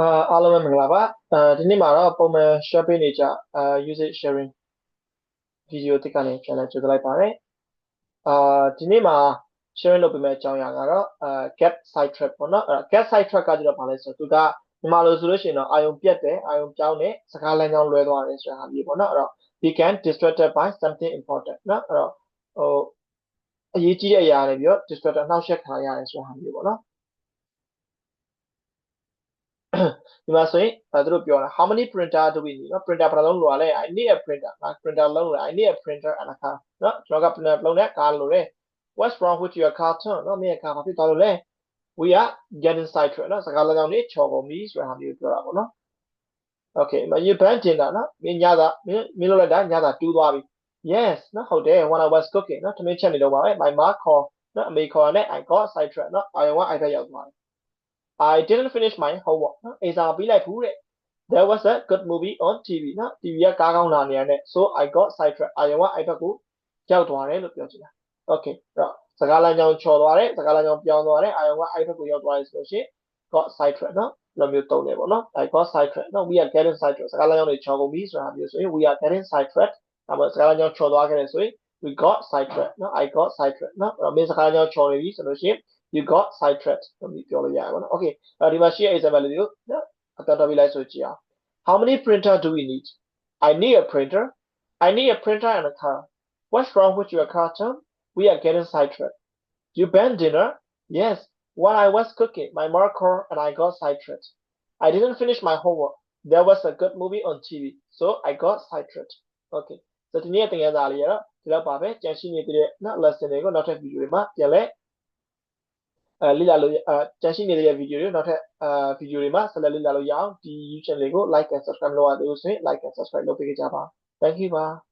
အာအားလုံးပဲမင်္ဂလာပါအဲဒီနေ့မှာတော့ပုံမှန် share ပေးနေကြအာ usage sharing video တစ်ကနေပြန်လည်ကြိုဆိုလိုက်ပါတယ်အာဒီနေ့မှာ sharing လုပ်ပေးမယ့်အကြောင်းအရာကတော့အာ get side track ပေါ့နော်အဲ့တော့ get side track ကကျတော့ဘာလဲဆိုတော့သူကမြန်မာလိုဆိုလို့ရှိရင်တော့အာယုံပြတ်တယ်အာယုံပြောင်းတယ်စကားလမ်းကြောင်းလွဲသွားတယ်ဆိုတာဟာမျိုးပေါ့နော်အဲ့တော့ we can distracted by something important နော်အဲ့တော့ဟိုအရေးကြီးတဲ့အရာတွေပြီးတော့ distracted နှောက်ယှက်ခံရတယ်ဆိုတာဟာမျိုးပေါ့နော် ဒီမှာဆိုရင်အဲသူတို့ပြောတာ how many printer do we need နော် printer ဘယ်နှလုံးလိုရလဲ I need a printer နော် printer လုံးလို I need a printer အဲ့ဒါခါနော်ကျွန်တော်က printer လုံးနဲ့ကားလိုတယ် what's wrong with your carton နော်မင်းရဲ့ကားဘာဖြစ်သွားလို့လဲ we are getting sidetracked နော်စကားလုံးကြောင့်နေချော်ကုန်ပြီဆိုတာဟာမျိုးပြောတာပေါ့နော် okay မ you burn dinner နော်မင်းညသာမင်းမင်းလိုလိုက်တာညသာတူးသွားပြီ yes နော်ဟုတ်တယ် when i was cooking နော်သမင်းချက်နေတော့ပါပဲ my mom call နော်အမေခေါ်နဲ့ i got sidetracked နော်အာယုံက iPad ရောက်သွားတယ် I didn't finish my homework နော်အိမ်စာပြီးလိုက်ဘူးတဲ့ There was a good movie on TV နော် TV ကကားကောင်းလာနေရတယ် so I got sidetracked အာယုံက iPad ကိုရောက်သွားတယ်လို့ပြောချင်တာ Okay အဲ့တော့စကားလမ်းကြောင်းချော်သွားတယ်စကားလမ်းကြောင်းပြောင်းသွားတယ်အာယုံက iPad ကိုရောက်သွားတယ်ဆိုလို့ရှိရင် got sidetracked နော်လိုမျိုးသုံးတယ်ပေါ့နော် I got sidetracked နော် we are getting sidetracked စကားလမ်းကြောင်းတွေချော်ကုန်ပြီဆိုတာမျိုးဆိုရင် we are getting sidetracked ဒါမှစကားလမ်းကြောင်းချော်သွားခဲ့တယ်ဆိုရင် we got sidetracked နော် I got sidetracked နော်အဲ့တော့မင်းစကားလမ်းကြောင်းချော်နေပြီဆိုလို့ရှိရင် you got sidetracked လို့ပြောလို့ရတယ်ပေါ့နော် okay အဲ့ဒီမှာရှိတဲ့ example လေးကိုနော်အတော်တော်ပြီးလိုက်ဆိုကြည့်အောင် how many printer do we need i need a printer i need a printer and a car what's wrong with your car Tom we are getting sidetracked you banned dinner yes while i was cooking my mom called and i got sidetracked i didn't finish my homework there was a good movie on tv so i got sidetracked okay ဆိုတော့ဒီနေ့တင်ရတာလေးရတော့ဒီတော့ပါပဲကြံရှိနေတဲ့နော် lesson တွေကိုနောက်ထပ် video တွေမှာပြန်လဲ အဲလေ့လာလို့အဲကြန့်ရှိနေတဲ့ဗီဒီယိုတွေနောက်ထပ်အဲဗီဒီယိုတွေမှာဆက်လက်လေ့လာလို့ရအောင်ဒီ YouTube channel ကို like and subscribe လုပ်ရသေးလို့ဆိုရင် like and subscribe လုပ်ပေးကြပါ Thank you ပါ